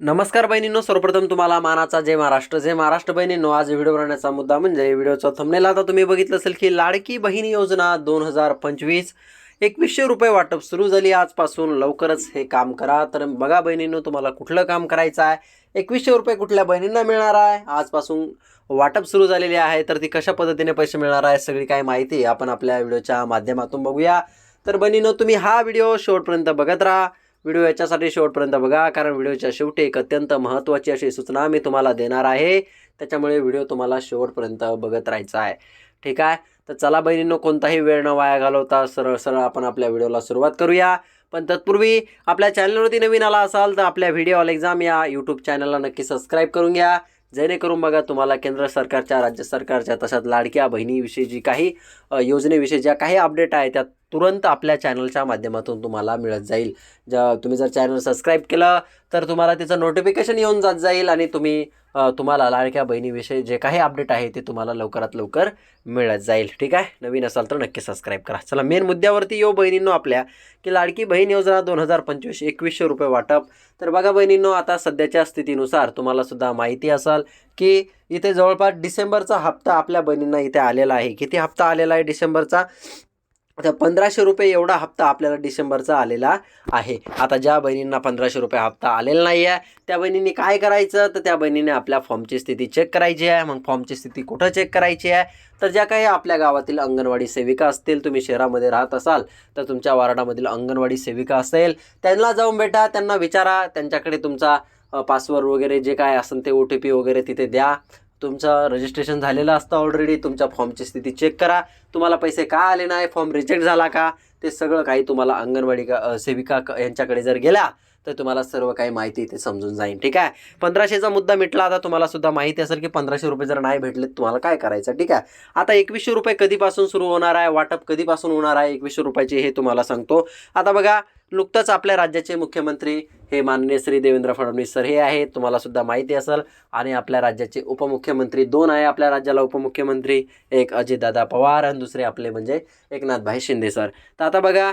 नमस्कार बहिणींनो सर्वप्रथम तुम्हाला मानाचा जय महाराष्ट्र. जय महाराष्ट्र बहिणींनो आज व्हिडिओ बनवण्याचा मुद्दा म्हणजे व्हिडिओचा थंबनेल आता तुम्ही बघितलं असेल की लाडकी बहीण योजना दोन हजार पंचवीस एकवीसशे रुपये वाटप सुरू झाली. आजपासून लवकरच हे काम करा. तर बघा बहिणींनो तुम्हाला कुठलं काम करायचं आहे? एकवीसशे रुपये कुठल्या बहिणींना मिळणार आहे? आजपासून वाटप सुरू झालेली आहे. तर ती कशा पद्धतीने पैसे मिळणार आहे? सगळी काय माहिती आपण आपल्या व्हिडिओच्या माध्यमातून बघूया. तर बहिणींनो तुम्ही हा व्हिडिओ शेवटपर्यंत बघत राहा. व्हिडिओ याच्यासाठी शेवटपर्यंत बघा कारण व्हिडिओच्या शेवटी एक अत्यंत महत्त्वाची अशी सूचना मी तुम्हाला देणार आहे. त्याच्यामुळे व्हिडिओ तुम्हाला शेवटपर्यंत बघत राहायचा आहे. ठीक आहे? तर चला बहिणींनो कोणताही वेळ न वाया घालवता सरळ सरळ आपण आपल्या व्हिडिओला सुरुवात करूया. पण तत्पूर्वी आपल्या चॅनलवरती नवीन आला असाल तर आपल्या व्हिडिओ ऑल एक्झाम या यूट्यूब चॅनलला नक्की सबस्क्राईब करून घ्या. जेणेकरून बघा तुम्हाला केंद्र सरकारच्या राज्य सरकारच्या तशाच लाडक्या बहिणीविषयी जी काही योजनेविषयी ज्या काही अपडेट आहे त्या तुरंत आपल्या चॅनलच्या माध्यमातून तुम्हाला मिळत जाईल. ज्या तुम्ही जर चॅनल सबस्क्राईब केलं तर तुम्हाला त्याचं नोटिफिकेशन येऊन जात जाईल आणि तुम्ही तुम्हाला लाडक्या बहिणीविषयी जे काही अपडेट आहे ते तुम्हाला लवकरात लवकर मिळत जाईल. ठीक आहे? नवीन असाल तर नक्की सबस्क्राईब करा. चला मेन मुद्द्यावरती येऊ बहिणींनो आपल्या की लाडकी बहीण योजना दोन हजार पंचवीस एकवीसशे रुपये वाटप. तर बघा बहिणींनो आता सध्याच्या स्थितीनुसार तुम्हालासुद्धा माहिती असाल की इथे जवळपास डिसेंबरचा हप्ता आपल्या बहिणींना इथे आलेला आहे. किती हप्ता आलेला आहे डिसेंबरचा? तर पंधराशे रुपये एवढा हप्ता आपल्याला डिसेंबरचा आलेला आहे. आता ज्या बहिणींना पंधराशे रुपये हप्ता आलेला नाही आहे त्या बहिणींनी काय करायचं? तर त्या बहिणीने आपल्या फॉर्मची स्थिती चेक करायची आहे. मग फॉर्मची स्थिती कुठं चेक करायची आहे? तर ज्या काही आपल्या गावातील अंगणवाडी सेविका असतील तुम्ही शहरामध्ये राहत असाल तर तुमच्या वार्डामधील अंगणवाडी सेविका असेल त्यांना जाऊन भेटा त्यांना विचारा त्यांच्याकडे तुमचा पासवर्ड वगैरे जे काय असेल ते ओ टी पी वगैरे तिथे द्या. तुमचं रजिस्ट्रेशन झालेलं असतं ऑलरेडी तुमच्या फॉर्मची स्थिती चेक करा. तुम्हाला पैसे का आले नाही? फॉर्म रिजेक्ट झाला का? ते सगळं काही तुम्हाला अंगणवाडी का सेविका क- यांच्याकडे जर गेला तर तुम्हाला सर्व काही माहिती इथे समजून जाईल ठीक आहे? पंधराशेचा मुद्दा मिटला आता तुम्हाला सुद्धा माहिती असेल की पंधराशे रुपये जर नाही भेटले तुम्हाला काय करायचं ठीक आहे? आता एकवीसशे रुपये कधीपासून सुरू होणार आहे? वाटप कधीपासून होणार आहे? एकवीसशे रुपयाचे हे तुम्हाला सांगतो. आता बघा नुकतंच आपल्या राज्याचे मुख्यमंत्री हे माननीय श्री देवेंद्र फडणवीस सर हे आहेत तुम्हाला सुद्धा माहिती असेल. आणि आपल्या राज्याचे उपमुख्यमंत्री दोन आहे आपल्या राज्याला उपमुख्यमंत्री एक अजितदादा पवार आणि दुसरे आपले म्हणजे एकनाथभाई शिंदे सर. तर आता बघा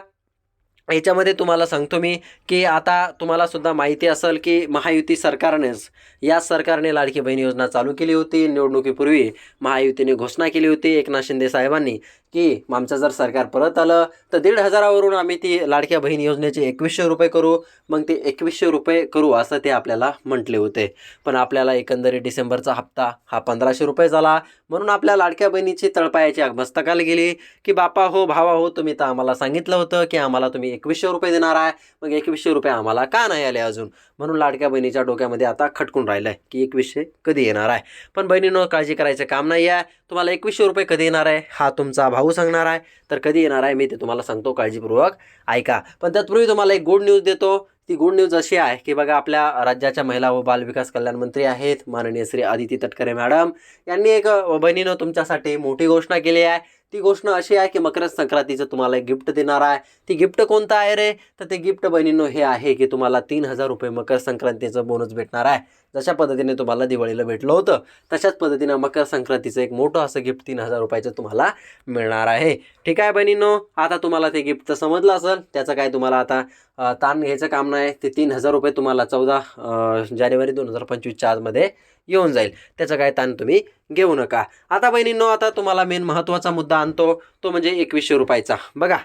याच्यामध्ये तुम्हाला सांगतो मी की आता तुम्हाला सुद्धा माहिती असेल की महायुती सरकारनेच या सरकारने लाडकी बहीण योजना चालू केली होती. निवडणुकीपूर्वी महायुतीने घोषणा केली होती एकनाथ शिंदे साहेबांनी की आमचं जर सरकार परत आलं तर दीड हजारावरून आम्ही ती लाडक्या बहीण योजनेचे एकवीसशे रुपये करू. मग ते एकवीसशे रुपये करू असं ते आपल्याला म्हटले होते. पण आपल्याला एकंदरीत डिसेंबरचा हप्ता हा पंधराशे रुपये झाला. म्हणून आपल्या लाडक्या बहिणीची तळपायाची आग मस्तकाला गेली की बापा हो भावा हो तुम्ही तर आम्हाला सांगितलं होतं की आम्हाला तुम्ही एकवीसशे रुपये देणार आहे. मग एकवीसशे रुपये आम्हाला का नाही आले अजून? म्हणून लाडक्या बहिणीच्या डोक्यामध्ये आता खटकून राहिलं आहे की एकवीसशे कधी येणार आहे? पण बहिणीनं काळजी करायचं काम नाही आहे. तुम्हाला एकवीसशे रुपये कधी येणार आहे? हा तुमचा भाऊ सांगणार आहे. तर कधी येणार आहे? मी ते तुम्हाला सांगतो काळजीपूर्वक ऐका. पण तत्पूर्वी तुम्हाला एक गुड न्यूज देतो. ती गुड न्यूज अशी आहे की बघा आपल्या राज्याच्या महिला व बालविकास कल्याण मंत्री आहेत माननीय श्री आदिती तटकरे मॅडम. यांनी एक बहिणीनं तुमच्यासाठी मोठी घोषणा केली आहे. ती घोषणा अशी आहे की मकर संक्रांतीचं तुम्हाला एक गिफ्ट देणार आहे. ती गिफ्ट कोणतं आहे रे? तर ते गिफ्ट बहिणींनो हे आहे की तुम्हाला तीन हजार रुपये मकर संक्रांतीचं बोनस भेटणार आहे. जशा पद्धतीने तुम्हाला दिवाळीला भेटलं होतं तशाच पद्धतीनं मकर संक्रांतीचं एक मोठं असं गिफ्ट तीन हजार रुपयाचं तुम्हाला मिळणार आहे. ठीक आहे बहिणींनो आता तुम्हाला ते गिफ्ट तर समजलं असेल. त्याचं काय तुम्हाला आता ताण घ्यायचं काम नाही. ते तीन हजार रुपये तुम्हाला चौदा जानेवारी दोन हजार पंचवीसच्या आजमध्ये येऊन जाईल. त्याचं काय ताण तुम्ही घेऊ नका. आता बहिणींनो आता तुम्हाला मेन महत्त्वाचा मुद्दा आणतो. तो म्हणजे एकवीसशे रुपयाचा. बघा.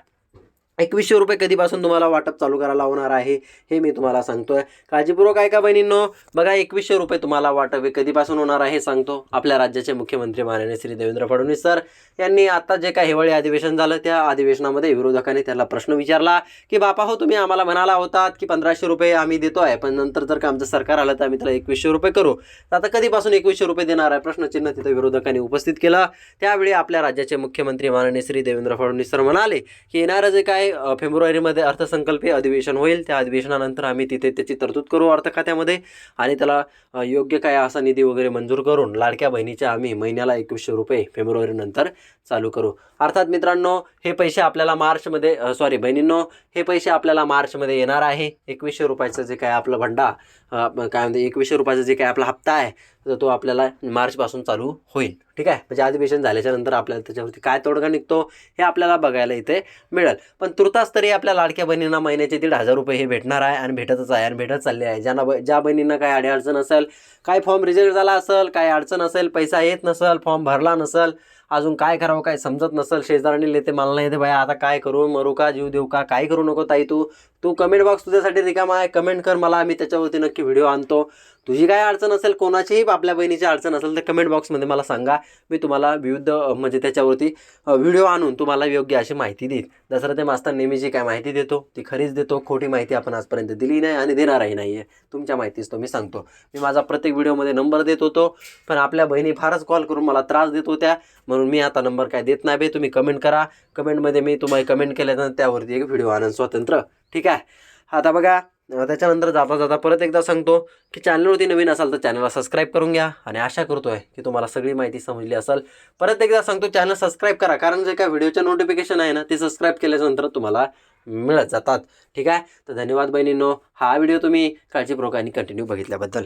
एकवीसशे रुपये कधीपासून तुम्हाला वाटप चालू करायला होणार आहे हे मी तुम्हाला सांगतो आहे काळजीपूर्वक ऐका बहिणींनो. बघा एकवीसशे रुपये तुम्हाला वाटप हे कधीपासून होणार आहे हे सांगतो. आपल्या राज्याचे मुख्यमंत्री माननीय श्री देवेंद्र फडणवीस सर यांनी आता जे काही हिवाळी अधिवेशन झालं त्या अधिवेशनामध्ये विरोधकांनी त्याला प्रश्न विचारला की बापा हो तुम्ही आम्हाला म्हणाला होतात की पंधराशे रुपये आम्ही देतो आहे पण नंतर जर का आमचं सरकार आलं तर आम्ही त्याला एकवीसशे रुपये करू. तर आता कधीपासून एकवीसशे रुपये देणार आहे? प्रश्नचिन्ह तिथं विरोधकांनी उपस्थित केलं. त्यावेळी आपल्या राज्याचे मुख्यमंत्री माननीय श्री देवेंद्र फडणवीस सर म्हणाले की येणारं जे काय अ, फेब्रुवारीमध्ये अर्थसंकल्पीय अधिवेशन होईल. त्या अधिवेशनानंतर आम्ही तिथे त्याची तरतूद करू अर्थ खात्यामध्ये आणि त्याला योग्य काय असा निधी वगैरे मंजूर करून लाडक्या बहिणीच्या आम्ही महिन्याला एकवीसशे रुपये फेब्रुवारीनंतर चालू करू. अर्थात मित्रांनो हे पैसे आपल्याला मार्चमध्ये सॉरी बहिणींनो हे पैसे आपल्याला मार्चमध्ये येणार आहे. एकवीसशे रुपयाचं जे काय आपलं भंडा काय म्हणते एकवीसशे रुपयाचा जे काय आपला हप्ता आहे तर तो आपल्याला मार्चपासून चालू होईल. ठीक आहे? म्हणजे अधिवेशन झाल्याच्यानंतर आपल्याला त्याच्यावरती काय तोडगा निघतो हे आपल्याला बघायला इथे मिळेल. पण तुर्तास तरी आपल्या लाडक्या बहिणींना महिन्याचे दीड हजार रुपये हे भेटणार आहे आणि भेटतच आहे आणि भेटत चालले आहे. ज्यांना ब- ज्या बहिणींना काय अडचण असेल काय फॉर्म रिजेक्ट झाला असेल काय अडचण असेल पैसा येत नसेल फॉर्म भरला नसेल अजून काय करावं काय समजत नसेल शेजारांनी लेते मला नाही येते बाया आता काय करू मरू का जीव देऊ का काय करू नको ताई तू. तू कमेंट बॉक्स तुझ्यासाठी रिकामा आहे. कमेंट कर मला मी त्याच्यावरती नक्की व्हिडिओ आणतो. तुझी काय अडचण असेल कोणाचीही आपल्या बहिणीची अडचण असेल तर कमेंट बॉक्समध्ये मला सांगा. मी तुम्हाला विविध म्हणजे त्याच्यावरती व्हिडिओ आणून तुम्हाला योग्य अशी माहिती देईन. दसरा ते मास्तर नेहमी जी काय माहिती देतो ती खरीच देतो. खोटी माहिती आपण आजपर्यंत दिली नाही आणि देणारही नाही आहे तुमच्या माहितीच तो मी सांगतो. मी माझा प्रत्येक व्हिडिओमध्ये नंबर देत होतो पण आपल्या बहिणी फारच कॉल करून मला त्रास देत होत्या. म्हणून मी आता नंबर काय देत नाही बे. तुम्ही कमेंट करा. कमेंटमध्ये मी तुम्हाला कमेंट केल्यानंतर त्यावरती एक व्हिडिओ आणून स्वतंत्र. ठीक आहे? आता बघा त्याच्यानंतर जाता जाता परत एकदा सांगतो की चॅनलवरती नवीन असाल तर चॅनलला सबस्क्राईब करून घ्या. आणि आशा करतो आहे की तुम्हाला सगळी माहिती समजली असाल. परत एकदा सांगतो चॅनल सबस्क्राईब करा. कारण जे काय व्हिडिओच्या नोटिफिकेशन आहे ना ते सबस्क्राईब केल्यानंतर तुम्हाला मिळत जातात. ठीक आहे? तर धन्यवाद बहिणींनो. हा व्हिडिओ तुम्ही काळजीपूर्वक आणि कंटिन्यू बघितल्याबद्दल.